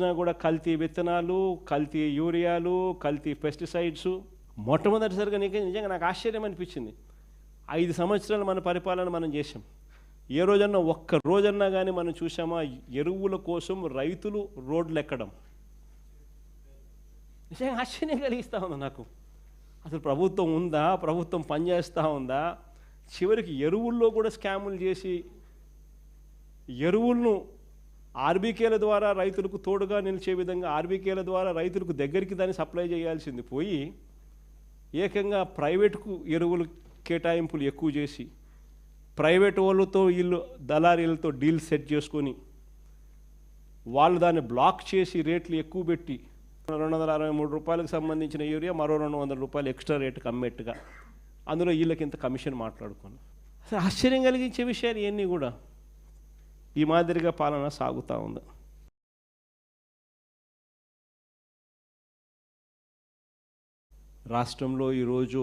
చూసినా కూడా కల్తీ విత్తనాలు కల్తీ యూరియాలు కల్తీ పెస్టిసైడ్స్ మొట్టమొదటిసారిగా నీకే నిజంగా నాకు ఆశ్చర్యం అనిపించింది. ఐదు సంవత్సరాలు మన పరిపాలన మనం చేసాం ఏ రోజన్నా ఒక్క రోజన్నా కానీ మనం చూసామా ఎరువుల కోసం రైతులు రోడ్లు ఎక్కడం. నిజంగా ఆశ్చర్యం కలిగిస్తూ ఉంది నాకు. అసలు ప్రభుత్వం ఉందా? ప్రభుత్వం పనిచేస్తూ ఉందా? చివరికి ఎరువుల్లో కూడా స్కాములు చేసి ఎరువులను ఆర్బీకేల ద్వారా రైతులకు తోడుగా నిలిచే విధంగా ఆర్బీకేల ద్వారా రైతులకు దగ్గరికి దాన్ని సప్లై చేయాల్సింది పోయి ఏకంగా ప్రైవేటుకు ఎరువులు కేటాయింపులు ఎక్కువ చేసి ప్రైవేట్ వాళ్ళతో వీళ్ళు దళారీలతో డీల్ సెట్ చేసుకొని వాళ్ళు దాన్ని బ్లాక్ చేసి రేట్లు ఎక్కువ పెట్టి రెండు వందల అరవై మూడు రూపాయలకు సంబంధించిన యూరియా మరో రెండు వందల రూపాయలు ఎక్స్ట్రా రేటుకి అమ్మేట్టుగా. అందులో వీళ్ళకి ఇంత కమిషన్ మాట్లాడుకున్నాను అసలు ఆశ్చర్యం కలిగించే విషయాలు ఇవన్నీ కూడా. ఈ మాదిరిగా పాలన సాగుతూ ఉంది. రాష్ట్రంలో ఈరోజు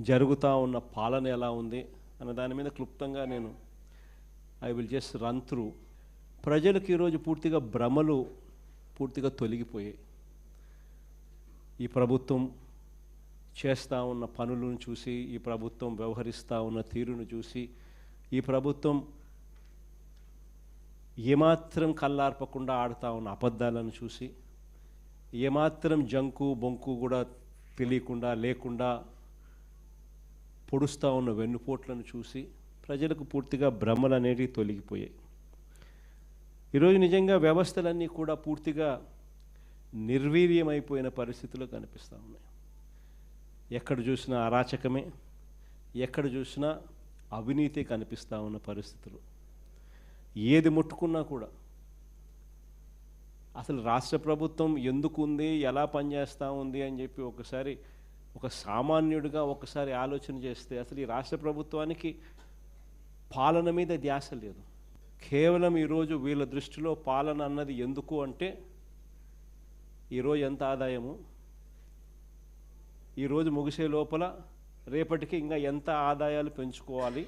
జరుగుతూ ఉన్న పాలన ఎలా ఉంది అన్న దాని మీద క్లుప్తంగా నేను I will just run through ప్రజలకు ఈరోజు పూర్తిగా భ్రమలు పూర్తిగా తొలగిపోయాయి. ఈ ప్రభుత్వం చేస్తూ ఉన్న పనులను చూసి ఈ ప్రభుత్వం వ్యవహరిస్తూ ఉన్న తీరును చూసి ఈ ప్రభుత్వం ఏమాత్రం కల్లార్పకుండా ఆడుతూ ఉన్న అబద్ధాలను చూసి ఏమాత్రం జంకు బొంకు కూడా తెలియకుండా లేకుండా పొడుస్తూ ఉన్న వెన్నుపోట్లను చూసి ప్రజలకు పూర్తిగా భ్రమలు అనేవి తొలగిపోయాయి. ఈరోజు నిజంగా వ్యవస్థలన్నీ కూడా పూర్తిగా నిర్వీర్యమైపోయిన పరిస్థితులు కనిపిస్తూ ఉన్నాయి. ఎక్కడ చూసినా అరాచకమే ఎక్కడ చూసినా అవినీతి కనిపిస్తూ ఉన్న పరిస్థితులు. ఏది ముట్టుకున్నా కూడా. అసలు రాష్ట్ర ప్రభుత్వం ఎందుకు ఉంది ఎలా పనిచేస్తూ ఉంది అని చెప్పి ఒకసారి ఒక సామాన్యుడిగా ఒకసారి ఆలోచన చేస్తే అసలు ఈ రాష్ట్ర ప్రభుత్వానికి పాలన మీద ధ్యాస లేదు. కేవలం ఈరోజు వీళ్ళ దృష్టిలో పాలన అన్నది ఎందుకు అంటే ఈరోజు ఎంత ఆదాయము? ఈరోజు ముగిసే లోపల రేపటికి ఇంకా ఎంత ఆదాయాలు పెంచుకోవాలి?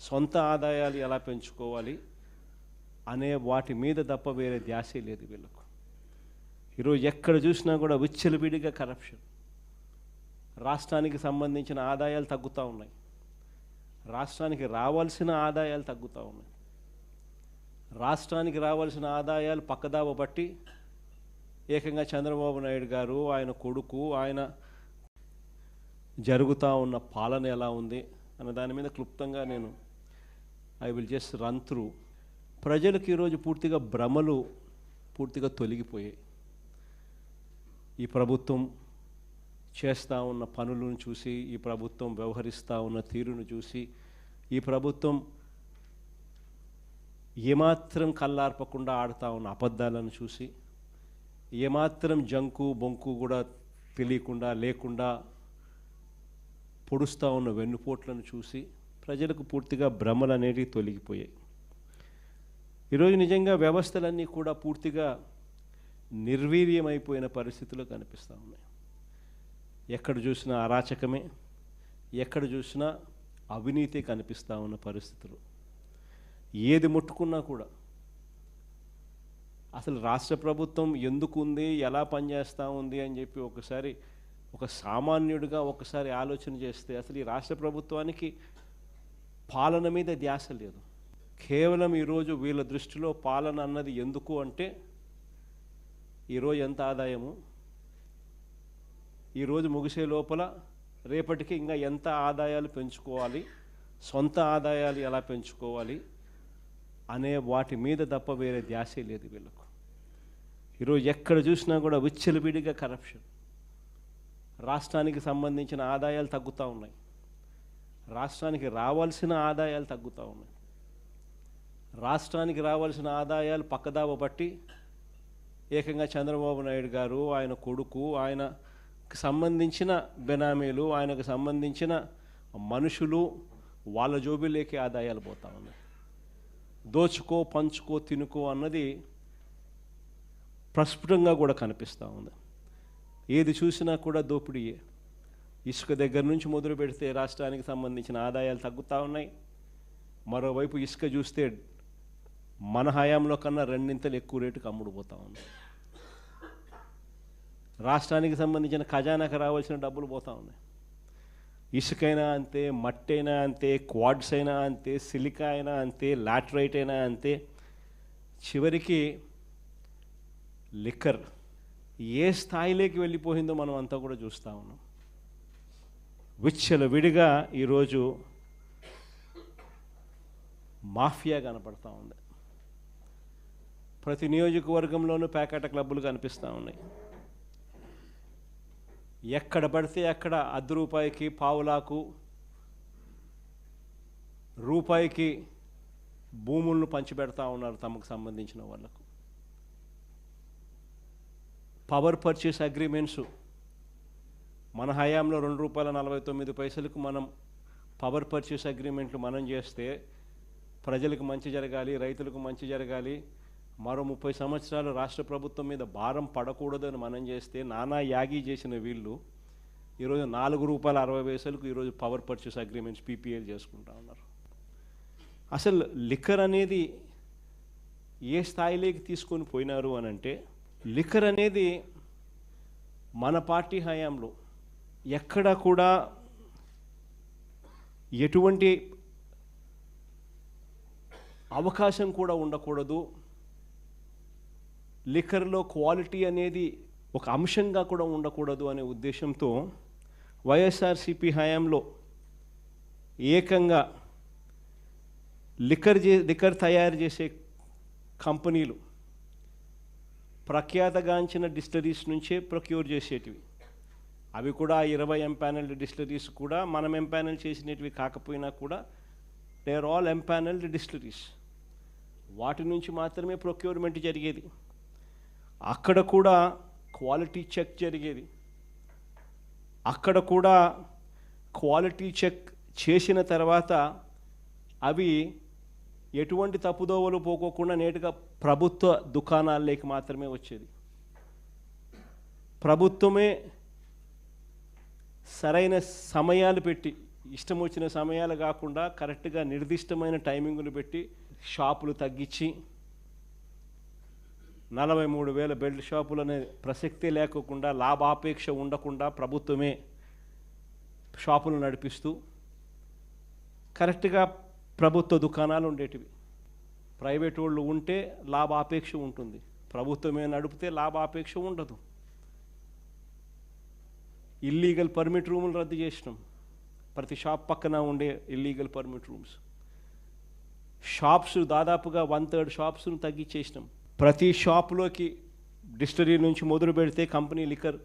సొంత ఆదాయాలు ఎలా పెంచుకోవాలి? అనే వాటి మీద తప్ప వేరే ధ్యాసే లేదు వీళ్ళకు. ఈరోజు ఎక్కడ చూసినా కూడా విచ్చలవిడిగా కరప్షన్ రాష్ట్రానికి సంబంధించిన ఆదాయాలు తగ్గుతూ ఉన్నాయి. రాష్ట్రానికి రావాల్సిన ఆదాయాలు తగ్గుతూ ఉన్నాయి. రాష్ట్రానికి రావాల్సిన ఆదాయాలు పక్కదావ బట్టి ఏకంగా చంద్రబాబు నాయుడు గారు ఆయన కొడుకు ఆయన జరుగుతూ ఉన్న పాలన ఎలా ఉంది అన్న దాని మీద క్లుప్తంగా నేను I will just run through ప్రజలకు ఈరోజు పూర్తిగా భ్రమలు పూర్తిగా తొలగిపోయాయి. ఈ ప్రభుత్వం చేస్తూ ఉన్న పనులను చూసి ఈ ప్రభుత్వం వ్యవహరిస్తూ ఉన్న తీరును చూసి ఈ ప్రభుత్వం ఏమాత్రం కల్లార్పకుండా ఆడుతూ ఉన్న అబద్ధాలను చూసి ఏమాత్రం జంకు బొంకు కూడా తెలియకుండా లేకుండా పొడుస్తూ ఉన్న వెన్నుపోట్లను చూసి ప్రజలకు పూర్తిగా భ్రమలు అనేవి తొలగిపోయాయి. ఈరోజు నిజంగా వ్యవస్థలన్నీ కూడా పూర్తిగా నిర్వీర్యమైపోయిన పరిస్థితులు కనిపిస్తూ ఉన్నాయి. ఎక్కడ చూసినా అరాచకమే ఎక్కడ చూసినా అవినీతి కనిపిస్తూ ఉన్న పరిస్థితులు. ఏది ముట్టుకున్నా కూడా అసలు రాష్ట్ర ప్రభుత్వం ఎందుకు ఉంది ఎలా పనిచేస్తూ ఉంది అని చెప్పి ఒకసారి ఒక సామాన్యుడిగా ఒకసారి ఆలోచన చేస్తే అసలు ఈ రాష్ట్ర ప్రభుత్వానికి పాలన మీద ధ్యాస లేదు. కేవలం ఈరోజు వీళ్ళ దృష్టిలో పాలన అన్నది ఎందుకు అంటే ఈరోజు ఎంత ఆదాయము? ఈరోజు ముగిసే లోపల రేపటికి ఇంకా ఎంత ఆదాయాలు పెంచుకోవాలి? సొంత ఆదాయాలు ఎలా పెంచుకోవాలి? అనే వాటి మీద తప్ప వేరే ధ్యాసే లేదు వీళ్ళకు. ఈరోజు ఎక్కడ చూసినా కూడా విచ్చలవిడిగా కరప్షన్ రాష్ట్రానికి సంబంధించిన ఆదాయాలు తగ్గుతూ ఉన్నాయి. రాష్ట్రానికి రావాల్సిన ఆదాయాలు తగ్గుతూ ఉన్నాయి. రాష్ట్రానికి రావాల్సిన ఆదాయాలు పక్కదావ బట్టి ఏకంగా చంద్రబాబు నాయుడు గారు ఆయన కొడుకు ఆయనకు సంబంధించిన బెనామీలు ఆయనకు సంబంధించిన మనుషులు వాళ్ళ జోబిలోకి ఆదాయాలు పోతా ఉన్నాయి. దోచుకో పంచుకో తినుకో అన్నది ప్రస్ఫుటంగా కూడా కనిపిస్తూ ఉంది. ఏది చూసినా కూడా దోపిడీయే. ఇసుక దగ్గర నుంచి మొదలు పెడితే రాష్ట్రానికి సంబంధించిన ఆదాయాలు తగ్గుతూ ఉన్నాయి. మరోవైపు ఇసుక చూస్తే మన హయాంలో కన్నా రెండింతలు ఎక్కువ రేటుకి అమ్ముడు పోతా ఉంది. రాష్ట్రానికి సంబంధించిన ఖజానాకి రావాల్సిన డబ్బులు పోతా ఉన్నాయి. ఇసుకైనా అంతే మట్టి అయినా అంతే క్వాడ్స్ అయినా అంతే సిలికా అయినా అంతే లాటరైట్ అయినా అంతే. చివరికి లిక్కర్ ఏ స్థాయిలోకి వెళ్ళిపోయిందో మనం అంతా కూడా చూస్తూ ఉన్నాం. విచ్చల విడిగా ఈరోజు మాఫియా కనపడతా ఉంది. ప్రతి నియోజకవర్గంలోనూ ప్యాకెట్ క్లబ్బులు కనిపిస్తూ ఉన్నాయి. ఎక్కడ పడితే అక్కడ అర్ధ రూపాయికి పావులాకు రూపాయికి భూములను పంచిపెడతా ఉన్నారు తమకు సంబంధించిన వాళ్ళకు. పవర్ పర్చేస్ అగ్రిమెంట్స్ మన హయాంలో రెండు రూపాయల నలభై తొమ్మిది పైసలకు మనం పవర్ పర్చేస్ అగ్రిమెంట్లు మనం చేస్తే ప్రజలకు మంచి జరగాలి రైతులకు మంచి జరగాలి మరో ముప్పై సంవత్సరాలు రాష్ట్ర ప్రభుత్వం మీద భారం పడకూడదని మనం చేస్తే నానా యాగి చేసిన వీళ్ళు ఈరోజు నాలుగు రూపాయల అరవై పైసలకు ఈరోజు పవర్ పర్చేస్ అగ్రిమెంట్స్ పీపీఎల్ చేసుకుంటా ఉన్నారు. అసలు లిక్కర్ అనేది ఏ స్థాయిలోకి తీసుకొని పోయినారు అని అంటే లిక్కర్ అనేది మన పార్టీ హయాంలో ఎక్కడ కూడా ఎటువంటి అవకాశం కూడా ఉండకూడదు. లిక్కర్లో క్వాలిటీ అనేది ఒక అంశంగా కూడా ఉండకూడదు అనే ఉద్దేశంతో వైఎస్ఆర్సిపి హయాంలో ఏకంగా లిక్కర్ చే లిక్కర్ తయారు చేసే కంపెనీలు ప్రఖ్యాతగాంచిన డిస్టరీస్ నుంచే ప్రొక్యూర్ చేసేటివి. అవి కూడా ఇరవై ఎంపానల్డ్ డిస్టరీస్ కూడా మనం ఎంపానల్ చేసినటివి కాకపోయినా కూడా they are all empanelled distilleries వాటి నుంచి మాత్రమే ప్రొక్యూర్మెంట్ జరిగేది. అక్కడ కూడా క్వాలిటీ చెక్ జరిగేది. అక్కడ కూడా క్వాలిటీ చెక్ చేసిన తర్వాత అవి ఎటువంటి తప్పుదోవలు పోకోకుండా నేటుగా ప్రభుత్వ దుకాణాల్లోకి మాత్రమే వచ్చేది. ప్రభుత్వమే సరైన సమయాలు పెట్టి ఇష్టం వచ్చిన సమయాలు కాకుండా కరెక్ట్గా నిర్దిష్టమైన టైమింగులు పెట్టి షాపులు తగ్గించి నలభై మూడు వేల బెల్ట్ షాపులు అనే ప్రసక్తే లేకోకుండా లాభాపేక్ష ఉండకుండా ప్రభుత్వమే షాపులు నడిపిస్తూ కరెక్ట్గా ప్రభుత్వ దుకాణాలు ఉండేటివి. ప్రైవేట్ వాళ్ళు ఉంటే లాభాపేక్ష ఉంటుంది. ప్రభుత్వమే నడిపితే లాభాపేక్ష ఉండదు. ఇల్లీగల్ పర్మిట్ రూములు రద్దు చేసినాం. ప్రతి షాప్ పక్కన ఉండే ఇల్లీగల్ పర్మిట్ రూమ్స్. షాప్స్ దాదాపుగా వన్ థర్డ్ షాప్స్ను తగ్గించేసినాం. ప్రతి షాప్లోకి డిస్టరీ నుంచి మొదలు పెడితే కంపెనీ లిక్కర్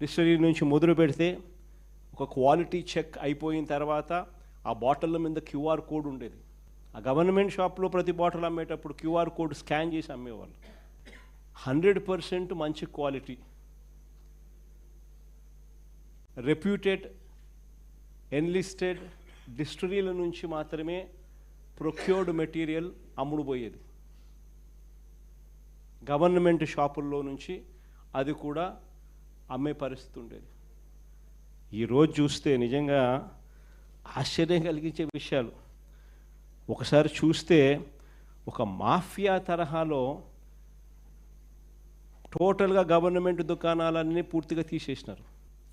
డిస్టరీ నుంచి మొదలు పెడితే ఒక క్వాలిటీ చెక్ అయిపోయిన తర్వాత ఆ బాటిల్ మీద క్యూఆర్ కోడ్ ఉండేది. ఆ గవర్నమెంట్ షాప్లో ప్రతి బాటిల్ అమ్మేటప్పుడు క్యూఆర్ కోడ్ స్కాన్ చేసి అమ్మేవాళ్ళు. హండ్రెడ్ పర్సెంట్ మంచి క్వాలిటీ. రెప్యూటెడ్ ఎన్లిస్టెడ్ డిస్టరీల నుంచి మాత్రమే ప్రొక్యూర్డ్ మెటీరియల్ అమ్ముడుపోయేది. గవర్నమెంట్ షాపుల్లో నుంచి అది కూడా అమ్మే పరిస్థితి ఉండేది ఈరోజు చూస్తే నిజంగా ఆశ్చర్యం కలిగించే విషయాలు. ఒకసారి చూస్తే ఒక మాఫియా తరహాలో టోటల్గా గవర్నమెంట్ దుకాణాలన్నీ పూర్తిగా తీసేసినారు.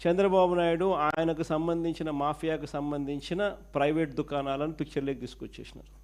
చంద్రబాబు నాయుడు ఆయనకు సంబంధించిన మాఫియాకు సంబంధించిన ప్రైవేట్ దుకాణాలను పిక్చర్లోకి తీసుకొచ్చేసినారు.